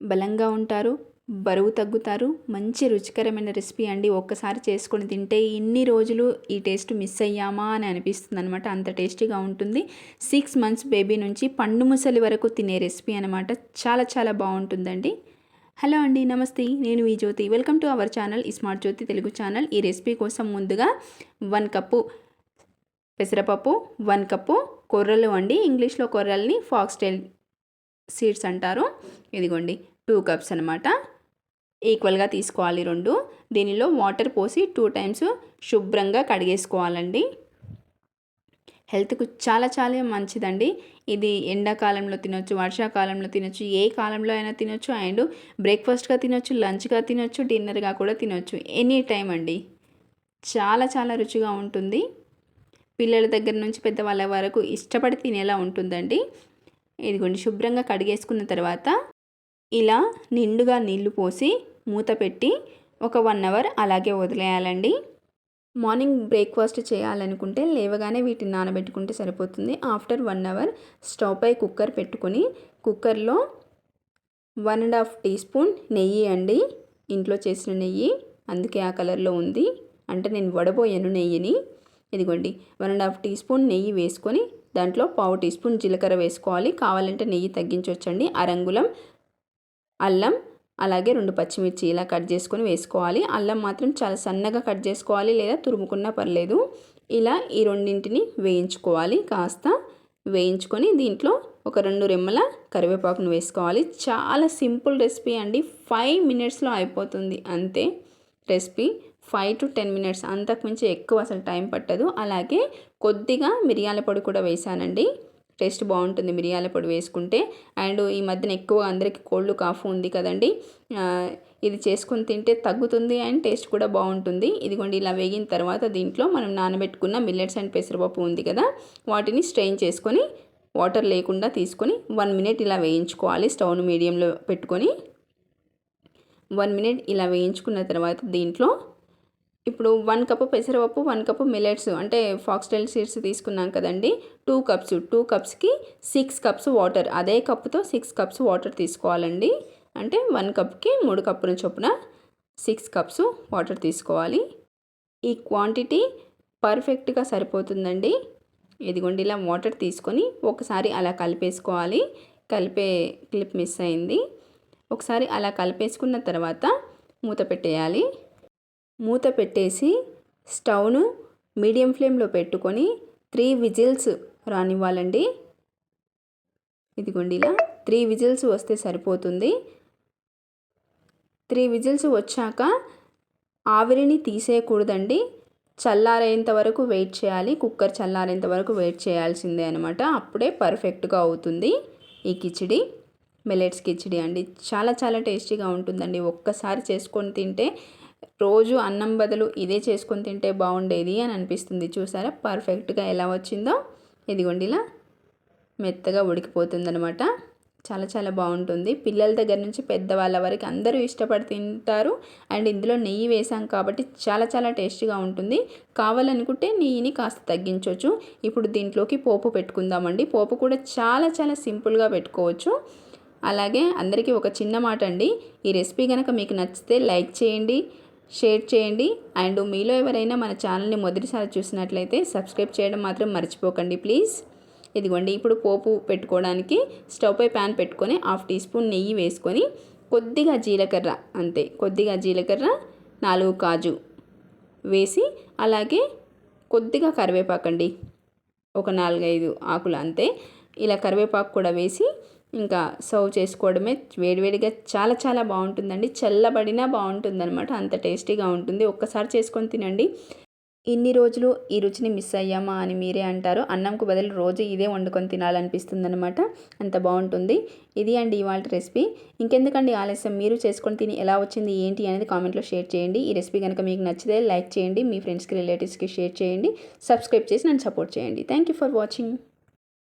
బలంగా ఉంటారు బరువు తగ్గుతారు మంచి రుచికరమైన రెసిపీ అండి. ఒక్కసారి చేసుకొని తింటే ఇన్ని రోజులు ఈ టేస్ట్ మిస్ అయ్యామా అని అనిపిస్తుంది అనమాట అంత టేస్టీగా ఉంటుంది. సిక్స్ మంత్స్ బేబీ నుంచి పండు ముసలి వరకు తినే రెసిపీ అనమాట చాలా చాలా బాగుంటుందండి. హలో అండి నమస్తే. నేను ఈ Jyothi. Welcome to our channel smart Jyothi Telugu channel. ఈ రెసిపీ కోసం ముందుగా వన్ కప్పు పెసరపప్పు వన్ కప్పు కొర్రలు అండి. ఇంగ్లీష్లో కొర్రల్ని ఫాక్స్టైల్ సీడ్స్ అంటారు. ఇదిగోండి టూ కప్స్ అనమాట ఈక్వల్గా తీసుకోవాలి రెండు. దీనిలో వాటర్ పోసి టూ టైమ్స్ శుభ్రంగా కడిగేసుకోవాలండి. హెల్త్కు చాలా చాలా మంచిదండి. ఇది ఎండాకాలంలో తినొచ్చు వర్షాకాలంలో తినొచ్చు ఏ కాలంలో అయినా తినొచ్చు అండ్ బ్రేక్ఫాస్ట్గా తినొచ్చు లంచ్గా తినొచ్చు డిన్నర్గా కూడా తినొచ్చు. ఎనీ టైం అండి. చాలా చాలా రుచిగా ఉంటుంది. పిల్లల దగ్గర నుంచి పెద్దవాళ్ళ వరకు ఇష్టపడి తినేలా ఉంటుందండి. ఇదిగోండి శుభ్రంగా కడిగేసుకున్న తర్వాత ఇలా నిండుగా నీళ్ళు పోసి మూత పెట్టి ఒక వన్ అవర్ అలాగే వదిలేయాలండి. మార్నింగ్ బ్రేక్ఫాస్ట్ చేయాలనుకుంటే లేవగానే వీటిని నానబెట్టుకుంటే సరిపోతుంది. ఆఫ్టర్ వన్ అవర్ స్టవ్ పై కుక్కర్ పెట్టుకొని కుక్కర్లో one and half teaspoon నెయ్యి అండి. ఇంట్లో చేసిన నెయ్యి అందుకే ఆ కలర్లో ఉంది. అంటే నేను వడబోయాను నెయ్యిని. ఇదిగోండి one and half teaspoon నెయ్యి వేసుకొని దాంట్లో పావు టీ స్పూన్ జీలకర్ర వేసుకోవాలి. కావాలంటే నెయ్యి తగ్గించవచ్చండి అరంగులం అల్లం అలాగే రెండు పచ్చిమిర్చి ఇలా కట్ చేసుకొని వేసుకోవాలి. అల్లం మాత్రం చాలా సన్నగా కట్ చేసుకోవాలి లేదా తురుముకున్నా పర్లేదు. ఇలా ఈ రెండింటిని వేయించుకోవాలి. కాస్త వేయించుకొని దీంట్లో ఒక రెండు రెమ్మల కరివేపాకును వేసుకోవాలి. చాలా సింపుల్ రెసిపీ అండి. ఫైవ్ మినిట్స్లో అయిపోతుంది. అంతే recipe. Five to ten minutes అంతకుమించి ఎక్కువ అసలు టైం పట్టదు. అలాగే కొద్దిగా మిరియాల పొడి కూడా వేసానండి. టేస్ట్ బాగుంటుంది మిరియాల పొడి వేసుకుంటే. అండ్ ఈ మధ్యన ఎక్కువ అందరికీ కోల్డ్ కాఫ్ ఉంది కదండి. ఇది చేసుకొని తింటే తగ్గుతుంది అండ్ టేస్ట్ కూడా బాగుంటుంది. ఇదిగోండి ఇలా వేగిన తర్వాత దీంట్లో మనం నానబెట్టుకున్న మిల్లెట్స్ అండ్ పెసరపప్పు ఉంది కదా వాటిని స్ట్రెయిన్ చేసుకొని వాటర్ లేకుండా తీసుకొని వన్ మినిట్ ఇలా వేయించుకోవాలి స్టవ్ను మీడియంలో పెట్టుకొని. వన్ మినిట్ ఇలా వేయించుకున్న తర్వాత దీంట్లో ఇప్పుడు వన్ కప్ పెసరపప్పు వన్ కప్ మిల్లెట్స్ అంటే ఫాక్స్టైల్ సీడ్స్ తీసుకున్నాం కదండి. టూ కప్స్ టూ కప్స్కి సిక్స్ కప్స్ వాటర్. అదే కప్తో సిక్స్ కప్స్ వాటర్ తీసుకోవాలండి. అంటే వన్ కప్కి మూడు కప్పుల చొప్పున సిక్స్ కప్స్ వాటర్ తీసుకోవాలి. ఈ క్వాంటిటీ పర్ఫెక్ట్గా సరిపోతుందండి. ఇదిగోండి ఇలా వాటర్ తీసుకొని ఒకసారి అలా కలిపేసుకోవాలి. కలిపే క్లిప్ మిస్ అయింది. ఒకసారి అలా కలిపేసుకున్న తర్వాత మూత పెట్టేయాలి. మూత పెట్టేసి స్టవ్ను మీడియం ఫ్లేమ్లో పెట్టుకొని త్రీ విజిల్స్ రానివ్వాలండి. ఇదిగోండి ఇలా త్రీ విజిల్స్ వస్తే సరిపోతుంది. త్రీ విజిల్స్ వచ్చాక ఆవిరిని తీసేయకూడదండి. చల్లారేంత వరకు వెయిట్ చేయాలి. కుక్కర్ చల్లారేంత వరకు వెయిట్ చేయాల్సిందే అనమాట అప్పుడే పర్ఫెక్ట్గా అవుతుంది ఈ కిచిడి. మిలెట్స్ కిచిడి అండి. చాలా చాలా టేస్టీగా ఉంటుందండి. ఒక్కసారి చేసుకొని తింటే రోజు అన్నం బదులు ఇదే చేసుకొని తింటే బాగుండేది అని అనిపిస్తుంది. చూసారా? పర్ఫెక్ట్గా ఎలా వచ్చిందో? ఇదిగోండి ఇలా మెత్తగా ఉడికిపోతుందనమాట చాలా చాలా బాగుంటుంది. పిల్లల దగ్గర నుంచి పెద్దవాళ్ళ వరకు అందరూ ఇష్టపడి తింటారు. అండ్ ఇందులో నెయ్యి వేసాం కాబట్టి చాలా చాలా టేస్టీగా ఉంటుంది. కావాలనుకుంటే నెయ్యిని కాస్త తగ్గించవచ్చు ఇప్పుడు దీంట్లోకి పోపు పెట్టుకుందామండి. పోపు కూడా చాలా చాలా సింపుల్గా పెట్టుకోవచ్చు. అలాగే అందరికీ ఒక చిన్న మాట అండి. ఈ రెసిపీ కనుక మీకు నచ్చితే లైక్ చేయండి. షేర్ చేయండి. అండ్ మీలో ఎవరైనా మన ఛానల్ని మొదటిసారి చూసినట్లయితే సబ్స్క్రైబ్ చేయడం మాత్రం మర్చిపోకండి ప్లీజ్. ఇదిగోండి ఇప్పుడు పోపు పెట్టుకోవడానికి స్టవ్ పై ప్యాన్ పెట్టుకొని హాఫ్ టీ స్పూన్ నెయ్యి వేసుకొని కొద్దిగా జీలకర్ర అంతే కొద్దిగా జీలకర్ర నాలుగు కాజు వేసి అలాగే కొద్దిగా కరివేపాకండి. ఒక నాలుగైదు ఆకులు అంతే. ఇలా కరివేపాకు కూడా వేసి ఇంకా సర్వ్ చేసుకోవడమే వేడివేడిగా చాలా చాలా బాగుంటుందండి. చల్లబడినా బాగుంటుందన్నమాట. అంత టేస్టీగా ఉంటుంది. ఒక్కసారి చేసుకొని తినండి. ఇన్ని రోజులు ఈ రుచిని మిస్ అయ్యామా అని మీరే అంటారు. అన్నంకు బదులు రోజు ఇదే వండుకొని తినాలనిపిస్తుంది అనమాట అంత బాగుంటుంది. ఇది అండి ఇవాళ రెసిపీ. ఇంకెందుకండి ఆలస్యం? మీరు చేసుకొని తిని ఎలా వచ్చింది ఏంటి అనేది కామెంట్లో షేర్ చేయండి. ఈ రెసిపీ కనుక మీకు నచ్చితే లైక్ చేయండి. మీ ఫ్రెండ్స్కి రిలేటివ్స్కి షేర్ చేయండి. సబ్స్క్రైబ్ చేసి నన్ను సపోర్ట్ చేయండి. Thank you for watching.